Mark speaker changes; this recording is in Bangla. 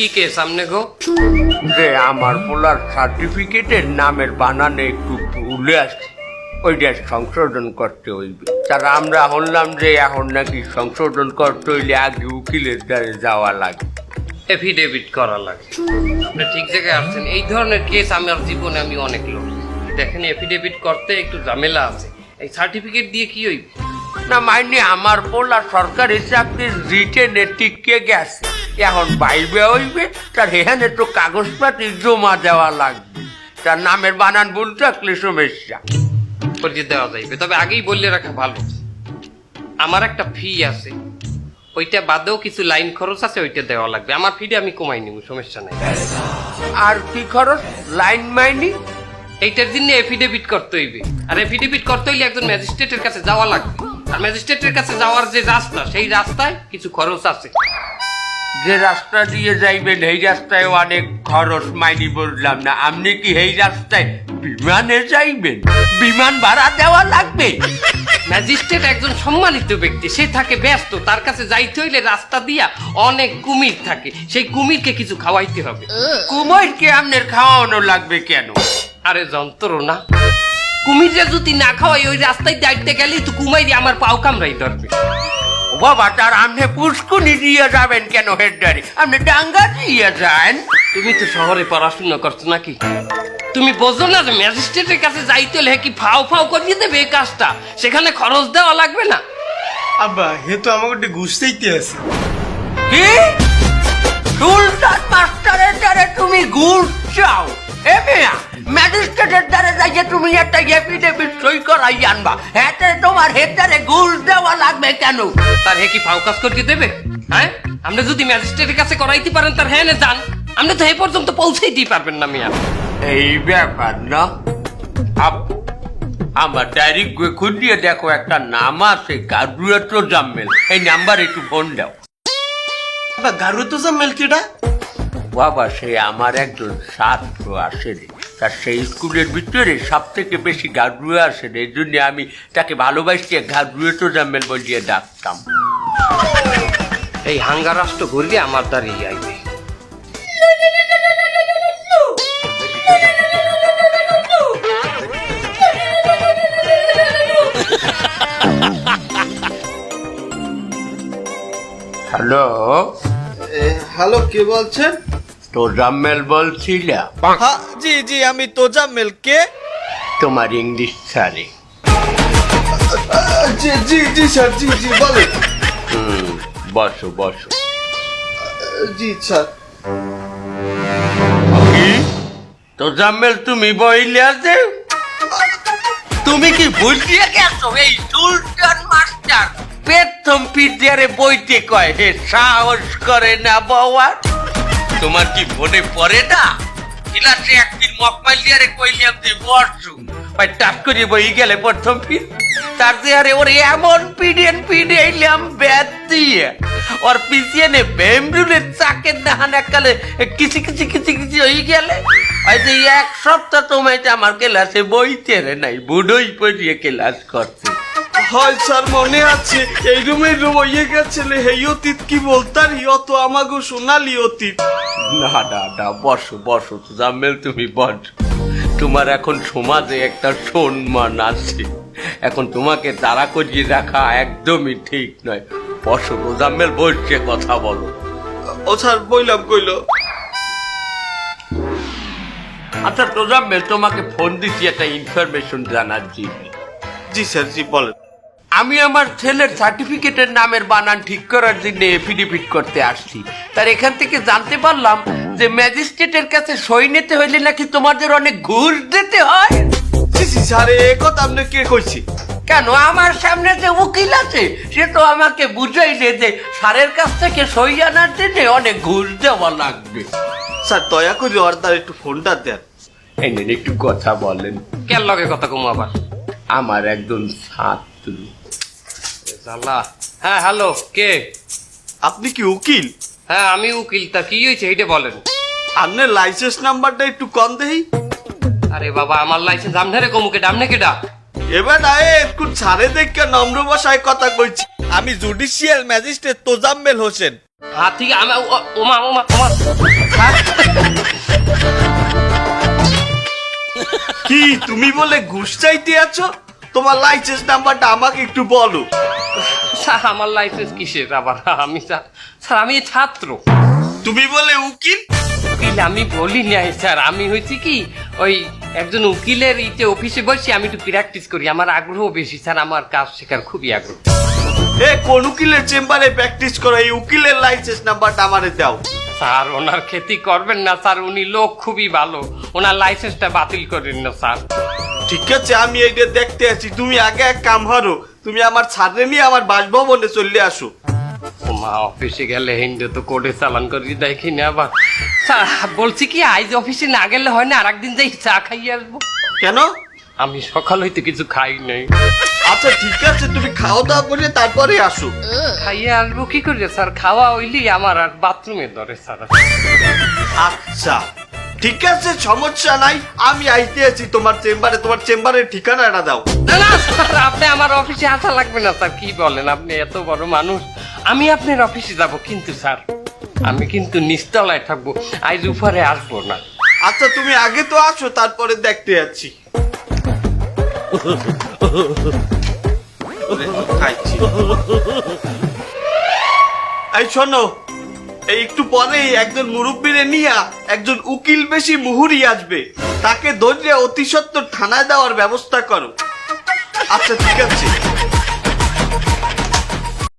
Speaker 1: কি কে সামনে গো?
Speaker 2: যে আমার পোলার সার্টিফিকেটের নামের বানানে একটু ভুলে আসছে ওইটা সংশোধন করতে হইবে। তার আমরা শুনলাম যে এখন নাকি সংশোধন করতে হইলে আগে উকিলের দ্বারে যাওয়া লাগে।
Speaker 1: এফিডেভিট করা লাগে। আপনি ঠিক জায়গায় আসছেন। এই ধরনের কেস আমার জীবনে আমি অনেক লোক দেখেন এফিডেভিট করতে একটু ঝামেলা আছে। এই সার্টিফিকেট দিয়ে কি হইব?
Speaker 2: না মাইনি আমার পোলা সরকারি চাকরির রিটেনে টিকে গেছে। এখন বাইবে হইবে তার এখানে তো কাগজপাতি জমা দেওয়া লাগবে। তার নামের বানান ভুল থাকলে সমস্যা।
Speaker 1: করে দেওয়া যাইবে। তবে আগেই বললে রাখা ভালো। আমার একটা ফি আছে। ওইটা বাদেও কিছু লাইন খরচ আছে ওইটা দেওয়া লাগবে। আমার ফিটা আমি কমাই নিব সমস্যা নাই।
Speaker 2: আর কি খরচ? লাইন মাইনি?
Speaker 1: এইটার জন্য এফিডেভিট করতে হইবে। আর এফিডেভিট করতে হইলে একজন ম্যাজিস্ট্রেটের কাছে যাওয়া লাগবে। আর ম্যাজিস্ট্রেটের কাছে যাওয়ার যে রাস্তা সেই রাস্তায় কিছু খরচ আছে।
Speaker 2: যে রাস্তা দিয়ে যাইবেন এই রাস্তায় অনেক খরচ মাইনি বললাম না। আপনি কি এই রাস্তায় বিমানে যাইবেন? বিমান ভাড়া দেওয়া লাগবে।
Speaker 1: ম্যাজিস্ট্রেট একজন সম্মানিত ব্যক্তি সে থাকে ব্যস্ত তার কাছে যাইতে হইলে রাস্তা দিয়া অনেক কুমির থাকে। সেই কুমিরকে কিছু খাওয়াইতে হবে।
Speaker 2: কুমোরকে আপনার খাওয়ানো লাগবে কেন?
Speaker 1: আরে যন্ত্রণা কুমিরে যদি না খাওয়াই ওই রাস্তায় দাঁড়িয়ে গেলেই তো কুমাইরি আমার পাও কামড়াই ধরবে।
Speaker 2: বাবা তার আপনি পুষ্কুনি দিয়ে যাবেন কেন হেডারি আপনি ডাঙ্গা দিয়ে যান।
Speaker 1: তুমি তো শহরে পড়াশোনা করছ নাকি? তুমি বোঝো না যে ম্যাজিস্ট্রেটের কাছে যাইতে হলে কি ফাও ফাও করিয়ে দেবে এই কাজটা? সেখানে খরচ দেওয়া লাগবে না।
Speaker 3: আব্বা হে তো আমাকে একটু ঘুষতেইতে আছে।
Speaker 2: কি? সুলতান মাস্টারের দ্বারে তুমি ঘুষ চাও? এ মেয়া ম্যাজিস্ট্রেটের দ্বারে যাইয়ে তুমি একটা এফিডেভিট সই করাই আনবা। এতে তোমার হেডারে ঘুষ দেওয়া লাগবে কেন?
Speaker 1: তার হে কি ফাও কাজ করিয়ে দেবে? হ্যাঁ? আপনি যদি ম্যাজিস্ট্রেটের কাছে করাইতে পারেন তার হ্যাঁ যান। আপনি তো এ পর্যন্ত পৌঁছেইতেই পারবেন না মিয়া।
Speaker 2: এই ব্যাপার না। আপ- আমার ডায়েরি খুঁজিয়ে দেখো একটা নাম আছে গার্ডুয়েটো জাম্মেল। এই নাম্বার একটু ফোন দাও।
Speaker 3: আব্বা গারু তো জামেল কেডা
Speaker 2: বাবা সে আমার একজন ছাত্র আসে রে তার সেই স্কুলের ভিতরে সব থেকে বেশি গার্ডুয়ে আসে রে এই জন্য আমি তাকে ভালোবাসি গার্ডুয়েটো জাম্মেল বলিয়ে ডাকতাম।
Speaker 1: এই হাঙ্গা রাষ্ট্র ঘুরলে আমার দাঁড়িয়ে আইবে।
Speaker 2: হ্যালো?
Speaker 3: হ্যালো কে বলছেন?
Speaker 2: তো জাম্মেল বলছিলাম
Speaker 3: হ্যাঁ জি জি আমি তোজাম্মেল কে
Speaker 2: তোমার ইংলিশ স্যারে।
Speaker 3: জি জি জি স্যার জি জি
Speaker 2: হুম বসো বসো।
Speaker 3: জি স্যার।
Speaker 2: কি? তুমি বইলে আছে তুমি কি ভুলিয়ে গেছো? এই সুলতান মাস্টার প্রথম পিডিয়ারে বইতে কয় হে সাহস করে না বাবা তোমার কি মনে পড়ে না? ক্লাসে একদিন মকমাইল দিয়ারে কইলাম যে বসু ভাই টাক করে বই গেলে প্রথম পিড তার দেয়ারে ওরে এমন পিডিয়ান পিডিয়াইলাম ব্যাট দিয়ে। ওর পিছিয়ে বেমরুলের চাকের দাহান এককালে কিচি কিচি কিচি কিচি হয়ে গেলে। হয়তো এক সপ্তাহ তোমায় আমার ক্লাসে বইতে রে নাই, বুড়োই পড়িয়ে ক্লাস করছে।
Speaker 3: হয় স্যার মনে আছে। এই রুমে রুম গেছিলে। হেই অতীত কি বলতার? আমাকে শোনালি অতীত।
Speaker 2: না না না বসো বসো জামেল তুমি বস। তোমার এখন সমাজে একটা সম্মান আছে। এখন তোমাকে তাড়া করিয়ে রাখা একদমই ঠিক নয়। বসো জামেল বসছে কথা বলো।
Speaker 3: ও স্যার বইলাম কইলো।
Speaker 2: আচ্ছা তোজাম্মেল তোমাকে ফোন দিচ্ছি একটা ইনফরমেশন জানার জন্য।
Speaker 3: জি স্যার জি বলেন।
Speaker 2: আমি আমার ছেলের সার্টিফিকেটের নামের বানান ঠিক করার জন্য এফিডেভিট করতে আসছি। তার এখান থেকে জানতে পারলাম যে ম্যাজিস্ট্রেটের কাছে সই নিতে হইলে নাকি তোমাদের অনেক ঘুষ দিতে হয়।
Speaker 3: স্যার এ কথা আপনি কে কইছি?
Speaker 2: কেন? আমার সামনে যে উকিল আছে সে তো আমাকে বুঝাইলে যে স্যারের কাছ থেকে সই আনার জন্য অনেক ঘুষ দেওয়া লাগবে।
Speaker 3: স্যার দয়া করে দ্বার একটু ফোনটা দেন।
Speaker 2: একটু কথা বলেন।
Speaker 1: কেন লগে কথা কমু আবার?
Speaker 2: আমার একজন ছাত্র।
Speaker 1: জালা। হ্যাঁ হ্যালো কে?
Speaker 3: আপনি কি উকিল?
Speaker 1: হ্যাঁ আমি উকিল। তা কি হয়েছে? এইটা বলেন।
Speaker 3: আপনার লাইসেন্স নাম্বারটা একটু কম দেই।
Speaker 1: আরে বাবা আমার লাইসেন্স আমনে রে কমুকে ডামনে কেডা?
Speaker 3: এবার আয়ে একটু ছাড়ে দেখে নম্র ভাষায় কথা কইছি। আমি জুডিশিয়াল ম্যাজিস্ট্রেট তোজাম্মেল হোসেন।
Speaker 1: হ্যাঁ ঠিক আমি- ও- ওমা ওমা ওমা।
Speaker 3: কি তুমি বলে ঘুষ চাইতে আছো? তোমার লাইসেন্স নাম্বারটা আমাকে একটু বলো।
Speaker 1: স্যার আমার লাইসেন্স কিসের আবার? আমি স্যার স্যার আমি ছাত্র।
Speaker 3: তুমি বলে উকিল?
Speaker 1: উকিল আমি বলি নাই স্যার। আমি হয়েছি কি ওই একজন উকিলের ইতে অফিসে বসে আমি একটু প্র্যাকটিস করি। আমার আগ্রহ বেশি স্যার আমার কাজ শেখার খুবই আগ্রহ।
Speaker 3: এ কোন উকিলের চেম্বারে প্র্যাকটিস করো? এই উকিলের লাইসেন্স নাম্বারটা আমারে দাও।
Speaker 1: স্যার ওনার ক্ষতি করবেন না স্যার উনি লোক খুবই ভালো। ওনার লাইসেন্সটা বাতিল করেন না স্যার।
Speaker 3: ঠিক আছে আমি এইটা দেখতে আছি তুমি আগে এক কাম হারো তুমি আমার ছাড়ে নিয়ে আমার বাসভবনে চলে আসো।
Speaker 1: মা অফিসে গেলে হিন্দু তো কোর্টে চালান করি দেখি না আবার স্যার বলছি কি আজ অফিসে না গেলে হয় না আর একদিন যাই চা খাইয়ে আসব।
Speaker 3: কেন?
Speaker 1: আমি সকাল হইতে কিছু খাই নাই।
Speaker 3: আচ্ছা ঠিক আছে তুমি খাওয়া দাওয়া করে তারপরে আসো।
Speaker 1: খাইয়ে আসব কি করে স্যার? খাওয়া হইলি আমার আর বাথরুমে ধরে স্যার।
Speaker 3: আচ্ছা। ঠিক আছে সমস্যা নাই। আমি আইতে আছি তোমার চেম্বারে তোমার চেম্বারের ঠিকানাটা দাও।
Speaker 1: না না স্যার আপনি আমার অফিসে আসা লাগবে না স্যার। কি বলেন আপনি এত বড় মানুষ। আমি আপনার অফিসে যাব কিন্তু স্যার। আমি কিন্তু নিচতলায় থাকব। আজ উপরে আসব না।
Speaker 3: আচ্ছা তুমি আগে তো আসো তারপরে দেখতে যাচ্ছি। এই শোনো এই একটু পরেই একজন মুরব্বীরে নিয়া একজন উকিল বেশি মুহুরি আসবে। তাকে ধরিয়া অতি সত্বর থানায় দেওয়ার ব্যবস্থা করো। আচ্ছা ঠিক আছে।